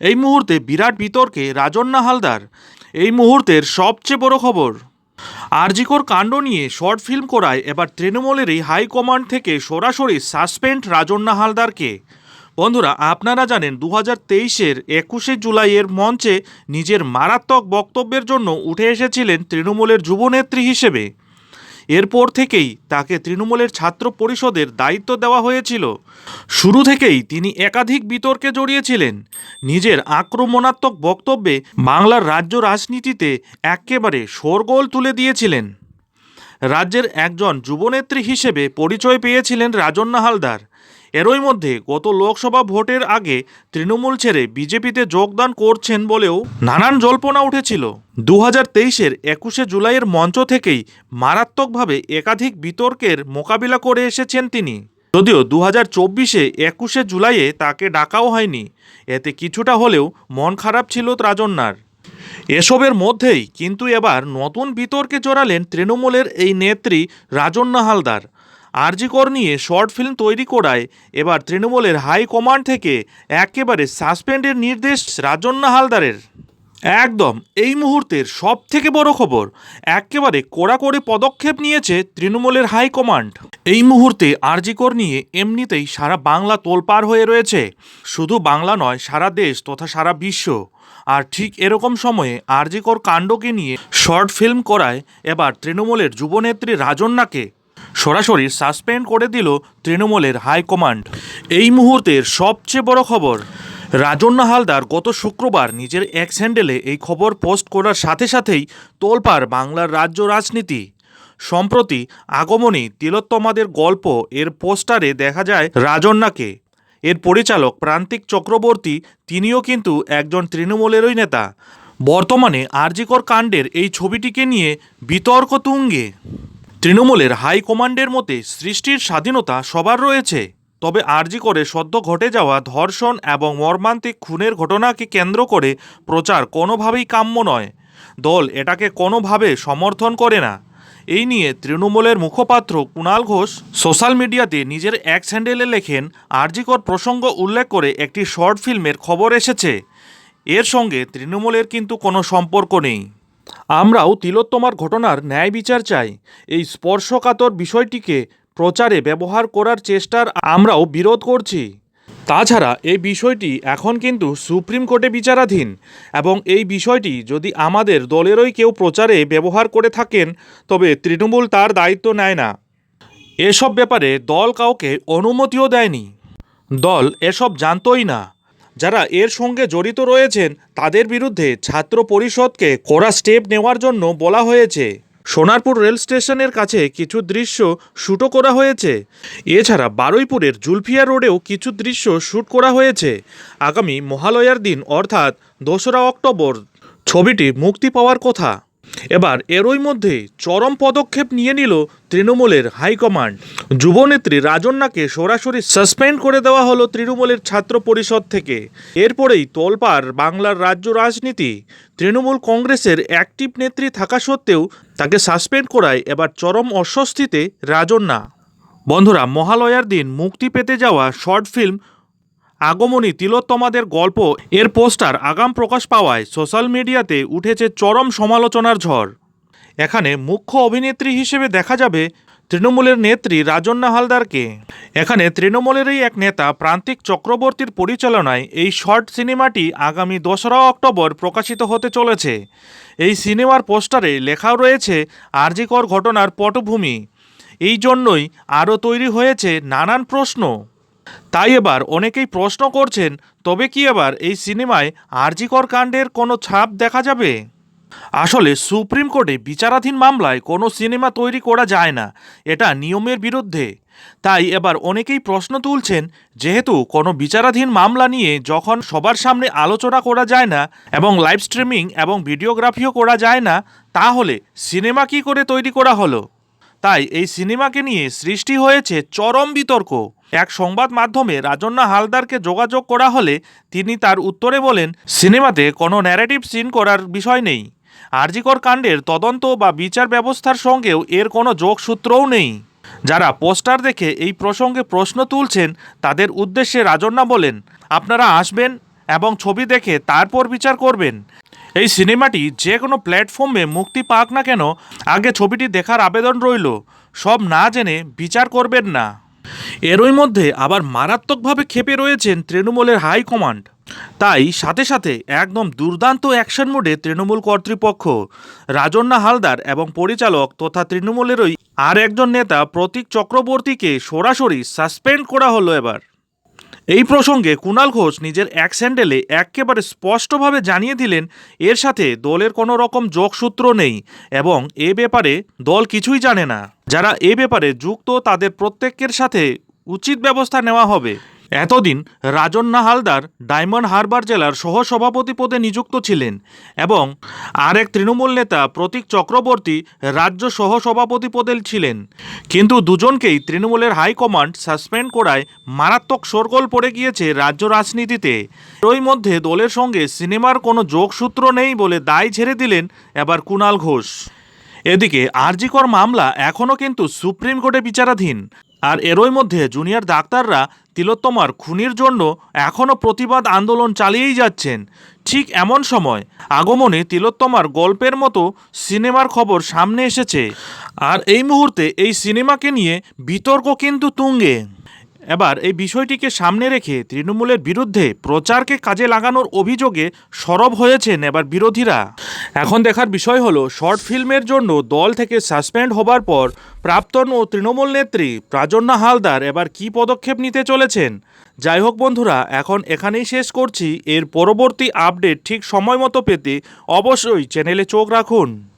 এই মুহূর্তে বিরাট বিতর্কে রাজন্না হালদার। এই মুহূর্তের সবচেয়ে বড় খবর, আরজিকর কাণ্ড নিয়ে শর্ট ফিল্ম করায় এবার তৃণমূলেরই হাইকমান্ড থেকে সরাসরি সাসপেন্ড রাজন্না হালদারকে। বন্ধুরা, আপনারা জানেন দু হাজার তেইশের একুশে জুলাইয়ের মঞ্চে নিজের মারাত্মক বক্তব্যের জন্য উঠে এসেছিলেন তৃণমূলের যুবনেত্রী হিসেবে। এরপর থেকেই তাকে তৃণমূলের ছাত্র পরিষদের দায়িত্ব দেওয়া হয়েছিল। শুরু থেকেই তিনি একাধিক বিতর্কে জড়িয়েছিলেন। নিজের আক্রমণাত্মক বক্তব্যে বাংলার রাজ্য রাজনীতিতে একেবারে শোরগোল তুলে দিয়েছিলেন। রাজ্যের একজন যুবনেত্রী হিসেবে পরিচয় পেয়েছিলেন রাজন্না হালদার। এরই মধ্যে গত লোকসভা ভোটের আগে তৃণমূল ছেড়ে বিজেপিতে যোগদান করছেন বলেও নানান জল্পনা উঠেছিল। দু হাজার তেইশের একুশে জুলাইয়ের মঞ্চ থেকেই মারাত্মকভাবে একাধিক বিতর্কের মোকাবিলা করে এসেছেন তিনি। যদিও দু হাজার চব্বিশে একুশে জুলাইয়ে তাকে ডাকাও হয়নি। এতে কিছুটা হলেও মন খারাপ ছিল রাজন্নার। এসবের মধ্যেই কিন্তু এবার নতুন বিতর্কে জড়ালেন তৃণমূলের এই নেত্রী রাজন্না হালদার। আরজিকর নিয়ে শর্ট ফিল্ম তৈরি করায় এবার তৃণমূলের হাইকমান্ড থেকে একেবারে সাসপেন্ডের নির্দেশ রাজন্না হালদারের। একদম, এই মুহূর্তের সব থেকে বড় খবর, একেবারে কড়া করে পদক্ষেপ নিয়েছে তৃণমূলের হাইকমান্ড এই মুহূর্তে আরজিকর নিয়ে এমনিতেই সারা বাংলা তোলপাড় হয়ে রয়েছে। শুধু বাংলা নয়, সারা দেশ তথা সারা বিশ্ব। আর ঠিক এরকম সময়ে আরজিকর কাণ্ডকে নিয়ে শর্ট ফিল্ম করায় এবার তৃণমূলের যুবনেত্রী রাজন্যাকে সরাসরি সাসপেন্ড করে দিল তৃণমূলের হাইকমান্ড। এই মুহূর্তের সবচেয়ে বড় খবর, রাজন্না হালদার গত শুক্রবার নিজের এক্স হ্যান্ডেলে এই খবর পোস্ট করার সাথে সাথেই তোলপাড় বাংলার রাজ্য রাজনীতি। সম্প্রতি আগমনী তিলোত্তমাদের গল্প এর পোস্টারে দেখা যায় রাজন্যাকে এর পরিচালক প্রান্তিক চক্রবর্তী, তিনিও কিন্তু একজন তৃণমূলেরই নেতা। বর্তমানে আরজিকর কাণ্ডের এই ছবিটিকে নিয়ে বিতর্ক তুঙ্গে। তৃণমূলের হাইকমান্ডের মতে সৃষ্টির স্বাধীনতা সবার রয়েছে। তবে আরজি করে সদ্য ঘটে যাওয়া ধর্ষণ এবং মর্মান্তিক খুনের ঘটনাকে কেন্দ্র করে প্রচার কোনোভাবেই কাম্য নয়। দল এটাকে কোনোভাবে সমর্থন করে না। এই নিয়ে তৃণমূলের মুখপাত্র কুণাল ঘোষ সোশ্যাল মিডিয়াতে নিজের এক স্যান্ডেলে লেখেন আরজিকর প্রসঙ্গ উল্লেখ করে একটি শর্ট ফিল্মের খবর এসেছে। এর সঙ্গে তৃণমূলের কিন্তু কোনো সম্পর্ক নেই। আমরাও তিলোত্তমার ঘটনার ন্যায় বিচার চাই। এই স্পর্শকাতর বিষয়টিকে প্রচারে ব্যবহার করার চেষ্টার আমরাও বিরোধ করছি। তাছাড়া এই বিষয়টি এখন কিন্তু সুপ্রিম কোর্টে বিচারাধীন এবং এই বিষয়টি যদি আমাদের দলেরই কেউ প্রচারে ব্যবহার করে থাকেন, তবে তৃণমূল তার দায়িত্ব নেয় না। এসব ব্যাপারে দল কাউকে অনুমতিও দেয়নি। দল এসব জানতই না। যারা এর সঙ্গে জড়িত রয়েছেন, তাদের বিরুদ্ধে ছাত্র পরিষদকে কড়া স্টেপ নেওয়ার জন্য বলা হয়েছে। সোনারপুর রেল স্টেশনের কাছে কিছু দৃশ্য শ্যুটও করা হয়েছে। এছাড়া বারুইপুরের জুলফিয়া রোডেও কিছু দৃশ্য শ্যুট করা হয়েছে। আগামী মহালয়ার দিন, অর্থাৎ দোসরা অক্টোবর, ছবিটি মুক্তি পাওয়ার কথা। এবার এরই মধ্যে চরম পদক্ষেপ নিয়ে নিল তৃণমূলের হাইকমান্ড। যুবনেত্রী রাজন্যাকে সরাসরি সাসপেন্ড করে দেওয়া হলো তৃণমূলের ছাত্র পরিষদ থেকে। এরপরেই তোলপাড় বাংলার রাজ্য রাজনীতি। তৃণমূল কংগ্রেসের অ্যাক্টিভ নেত্রী থাকা সত্ত্বেও তাকে সাসপেন্ড করায় এবার চরম অস্বস্তিতে রাজন্যা বন্ধুরা, মহালয়ার দিন মুক্তি পেতে যাওয়া শর্ট ফিল্ম আগমনী তিলোত্তমাদের গল্প, এর পোস্টার আগাম প্রকাশ পাওয়ায় সোশ্যাল মিডিয়াতে উঠেছে চরম সমালোচনার ঝড়। এখানে মুখ্য অভিনেত্রী হিসেবে দেখা যাবে তৃণমূলের নেত্রী রাজন্না হালদারকে। এখানে তৃণমূলেরই এক নেতা প্রান্তিক চক্রবর্তীর পরিচালনায় এই শর্ট সিনেমাটি আগামী দোসরা অক্টোবর প্রকাশিত হতে চলেছে। এই সিনেমার পোস্টারে লেখাও রয়েছে আরজিকর ঘটনার পটভূমি। এই জন্যই আরও তৈরি হয়েছে নানান প্রশ্ন। তাই এবার অনেকেই প্রশ্ন করছেন, তবে কি এবার এই সিনেমায় আরজিকর কাণ্ডের কোনো ছাপ দেখা যাবে? আসলে সুপ্রিম কোর্টে বিচারাধীন মামলায় কোনো সিনেমা তৈরি করা যায় না, এটা নিয়মের বিরুদ্ধে। তাই এবার অনেকেই প্রশ্ন তুলছেন, যেহেতু কোনো বিচারাধীন মামলা নিয়ে যখন সবার সামনে আলোচনা করা যায় না এবং লাইভ স্ট্রিমিং এবং ভিডিওগ্রাফিও করা যায় না, তাহলে সিনেমা কি করে তৈরি করা হলো? তাই এই সিনেমাকে নিয়ে সৃষ্টি হয়েছে চরম বিতর্ক। এক সংবাদ মাধ্যমে রাজন্না হালদারকে যোগাযোগ করা হলে তিনি তার উত্তরে বলেন, সিনেমাতে কোনো ন্যারেটিভ সিন করার বিষয় নেই। আরজিকর কাণ্ডের তদন্ত বা বিচার ব্যবস্থার সঙ্গেও এর কোনো যোগসূত্রও নেই। যারা পোস্টার দেখে এই প্রসঙ্গে প্রশ্ন তুলছেন, তাদের উদ্দেশ্যে রাজন্না বলেন, আপনারা আসবেন এবং ছবি দেখে তারপর বিচার করবেন। এই সিনেমাটি যে কোনো প্ল্যাটফর্মে মুক্তি পাক না কেন, আগে ছবিটি দেখার আবেদন রইল। সব না জেনে বিচার করবেন না। এরই মধ্যে আবার মারাত্মকভাবে ক্ষেপে রয়েছেন তৃণমূলের হাইকমান্ড তাই সাথে সাথে একদম দুর্দান্ত অ্যাকশন মোডে তৃণমূল কর্তৃপক্ষ, রাজন্না হালদার এবং পরিচালক তথা তৃণমূলেরই আর একজন নেতা প্রতীক চক্রবর্তীকে সরাসরি সাসপেন্ড করা হলো এবার। এই প্রসঙ্গে কুণাল ঘোষ নিজের এক স্যান্ডেলে একেবারে স্পষ্টভাবে জানিয়ে দিলেন, এর সাথে দলের কোনো রকম যোগসূত্র নেই এবং এ ব্যাপারে দল কিছুই জানে না। যারা এ ব্যাপারে যুক্ত তাদের প্রত্যেকের সাথে উচিত ব্যবস্থা নেওয়া হবে। এতদিন রাজন্না হালদার ডায়মন্ড হারবার জেলার সহসভাপতি পদে নিযুক্ত ছিলেন এবং আরেক তৃণমূল নেতা প্রতীক চক্রবর্তী রাজ্য সহসভাপতি পদে ছিলেন। কিন্তু দুজনকেই তৃণমূলের হাইকমান্ড সাসপেন্ড করায় মারাত্মক শোরগোল পড়ে গিয়েছে রাজ্য রাজনীতিতে। এরই মধ্যে দলের সঙ্গে সিনেমার কোনো যোগসূত্র নেই বলে দায় ঝেড়ে দিলেন এবার কুণাল ঘোষ। এদিকে আরজিকর মামলা এখনও কিন্তু সুপ্রিম কোর্টে বিচারাধীন। আর এরই মধ্যে জুনিয়র ডাক্তাররা তিলোত্তমার খুনির জন্য এখনও প্রতিবাদ আন্দোলন চালিয়েই যাচ্ছেন। ঠিক এমন সময় আগমনে তিলোত্তমার গল্পের মতো সিনেমার খবর সামনে এসেছে। আর এই মুহূর্তে এই সিনেমাকে নিয়ে বিতর্ক কিন্তু তুঙ্গে। এবার এই বিষয়টিকে সামনে রেখে তৃণমূলের বিরুদ্ধে প্রচারকে কাজে লাগানোর অভিযোগে সরব হয়েছেন এবার বিরোধীরা। এখন দেখার বিষয় হলো, শর্ট ফিল্মের জন্য দল থেকে সাসপেন্ড হবার পর প্রাক্তন ও তৃণমূল নেত্রী প্রাজন্না হালদার এবার কী পদক্ষেপ নিতে চলেছেন? যাই হোক বন্ধুরা, এখন এখানেই শেষ করছি। এর পরবর্তী আপডেট ঠিক সময় মতো পেতে অবশ্যই চ্যানেলে চোখ রাখুন।